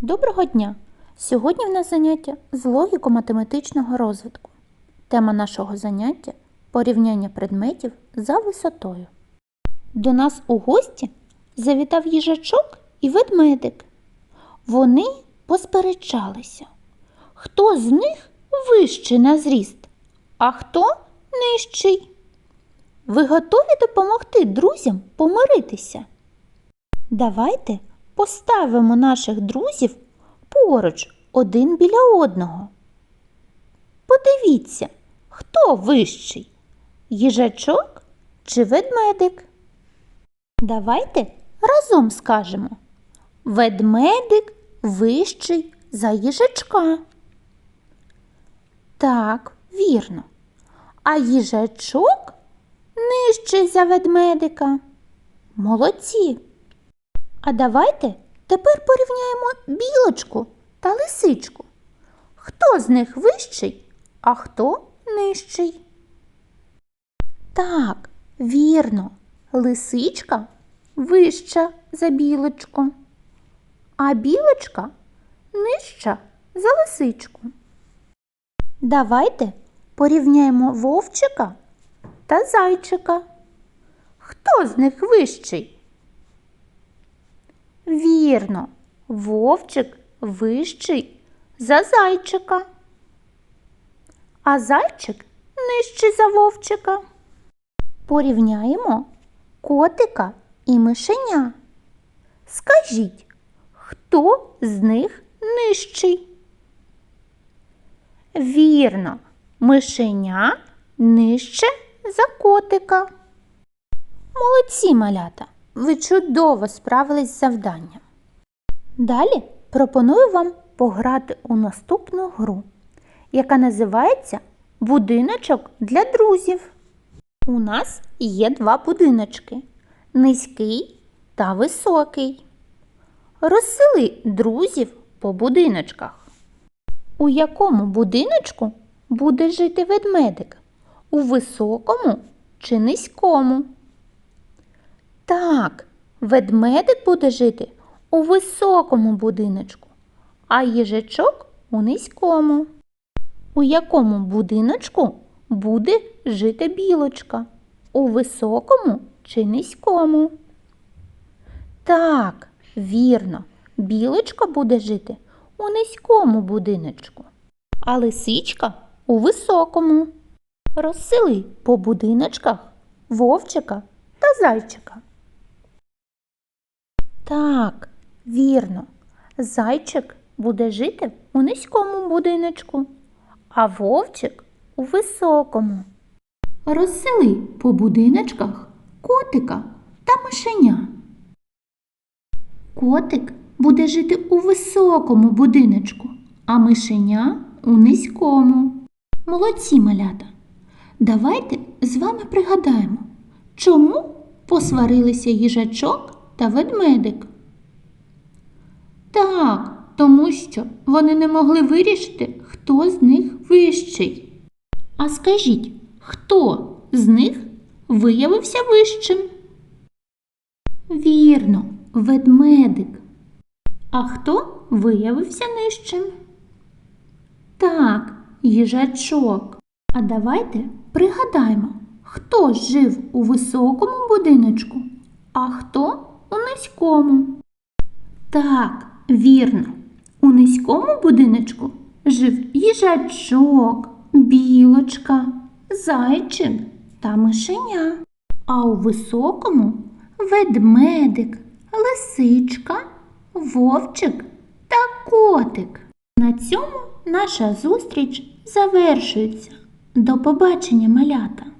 Доброго дня! Сьогодні в нас заняття з логіко-математичного розвитку. Тема нашого заняття порівняння предметів за висотою. До нас у гості завітав їжачок і ведмедик. Вони посперечалися, хто з них вищий на зріст, а хто нижчий. Ви готові допомогти друзям помиритися? Давайте поставимо наших друзів поруч один біля одного. Подивіться, хто вищий? Їжачок чи ведмедик? Давайте разом скажемо. Ведмедик вищий за їжачка. Так, вірно. А їжачок нижчий за ведмедика. Молодці. А давайте тепер порівняємо білочку та лисичку. Хто з них вищий, а хто нижчий? Так, вірно, лисичка вища за білочку, а білочка нижча за лисичку. Давайте порівняємо вовчика та зайчика. Хто з них вищий? Вірно, вовчик вищий за зайчика, а зайчик нижчий за вовчика. Порівняємо котика і мишеня. Скажіть, хто з них нижчий? Вірно, мишеня нижче за котика. Молодці малята! Ви чудово справились з завданням. Далі пропоную вам пограти у наступну гру, яка називається Будиночок для друзів. У нас є два будиночки низький та високий. Розсели друзів по будиночках. У якому будиночку буде жити ведмедик? У високому чи низькому? Так, ведмедик буде жити у високому будиночку, а їжачок у низькому. У якому будиночку буде жити білочка? У високому чи низькому? Так, вірно, білочка буде жити у низькому будиночку, а лисичка у високому. Розсели по будиночках вовчика та зайчика. Так, вірно, зайчик буде жити у низькому будиночку, а вовчик у високому. Розсели по будиночках котика та мишеня. Котик буде жити у високому будиночку, а мишеня у низькому. Молодці малята. Давайте з вами пригадаємо, чому посварилися їжачок та ведмедик. Так, тому що вони не могли вирішити, хто з них вищий. А скажіть, хто з них виявився вищим? Вірно, ведмедик. А хто виявився нижчим? Так, їжачок. А давайте пригадаємо, хто жив у високому будиночку, а хто у низькому. Так, вірно, у низькому будиночку жив їжачок, білочка, зайчик та мишеня. А у високому ведмедик, лисичка, вовчик та котик. На цьому наша зустріч завершується. До побачення, малята!